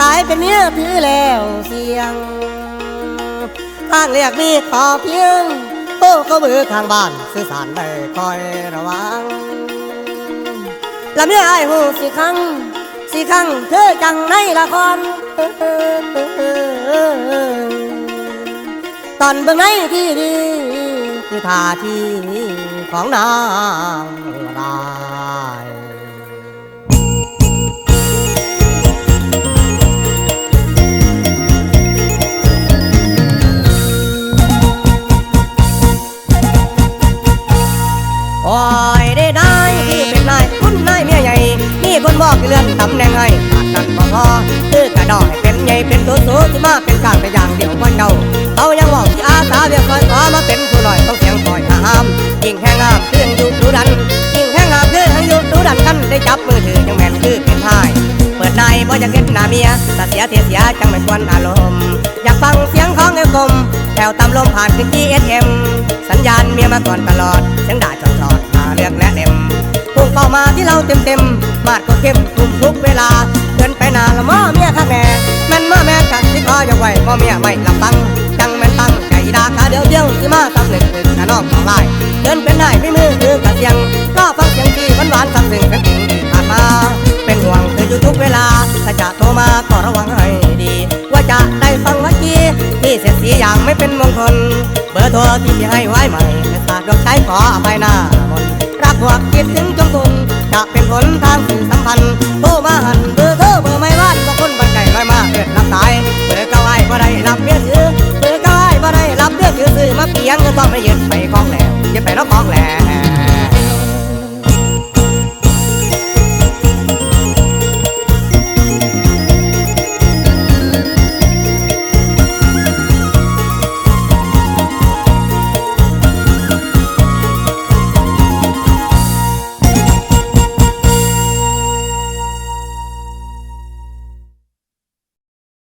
ตายเป็นเมียถือแล้วเสียงทางเรียกมีขอเพียงโอ้ก็เบือข้างบ้านสื่อสารได้คอยระวังและเมียไอ้ายหูสิครั้งสิครั้งเธอจังในละครตอนเบื้องในที่ดีคือท่าที่ของนางราย บอกเรื่องตำแหน่งให้ขาดกันบ่พอคือกระดอยเป็นใหญ่เป็นตัวสูที่มาเป็นกลางแต่อย่างเดียวว่าเจ้าเขายังบอกที่อาสาเบียคอยขอมาเป็นผู้หน่อยต้องเสียงคอยห้ามยิ่งแห้งงามขึ้นอยู่ดูดันยิ่งแห้งงามขึ้นทั้งอยู่ดูดันกันได้จับมือถือจังแม่นคือเป็นท้ายเปิดในบ่จะเก็บหน้าเมียแต่เสียเทียเสียจังไม่ควรอารมณ์อยากฟังเสียงของเอวกลมแถวตามลมผ่านขึ้น GSM สัญญาณเมียมาก่อนตลอดเสียงด่าจอดจอดหาเลือกแนะเน็ม เป้ามาที่เราเต็มเต็มมาดก็เข้มทุ่มทุกเวลา เดินไปนานละมอเมียข้างแน่แม่นมาแม่กันที่คออย่าไหวมอเมียไม่ลำบังจังแม่นตั้งใจดาขาเดียวเดียวที่มาสำเร็จถึงกะนอกของลายเดินเป็นได้ไม่มือถือกระเสียงก็ฟังเสียงที่หวานหวานสักสิ่งสักสิ่งผ่านมาเป็นห่วงเธออยู่ทุกเวลาถ้าจะโทรมาก็ระวังให้ดี ว่าจะได้ฟังเมื่อกี้ที่เสียสีอย่างไม่เป็นมงคล เบอร์โทรที่ให้ไว้ใหม่แต่ขาดดอกใช้ขออภัยหน้า หวกคิดถึงจงตุนจะเป็นผลทางสื่อสัมพันธ์โทรมาหันเบอร์เธอเบอร์ไม่ว่านบางคนบันไก่ลอยมาเกิดรับสายเบอร์เก้าไอ้บ่ได้รับเมียถือเบอร์เก้าไอ้บ่ได้รับเมียถือซื้อมาเปียงก็ต้องไม่ยืนไปกอน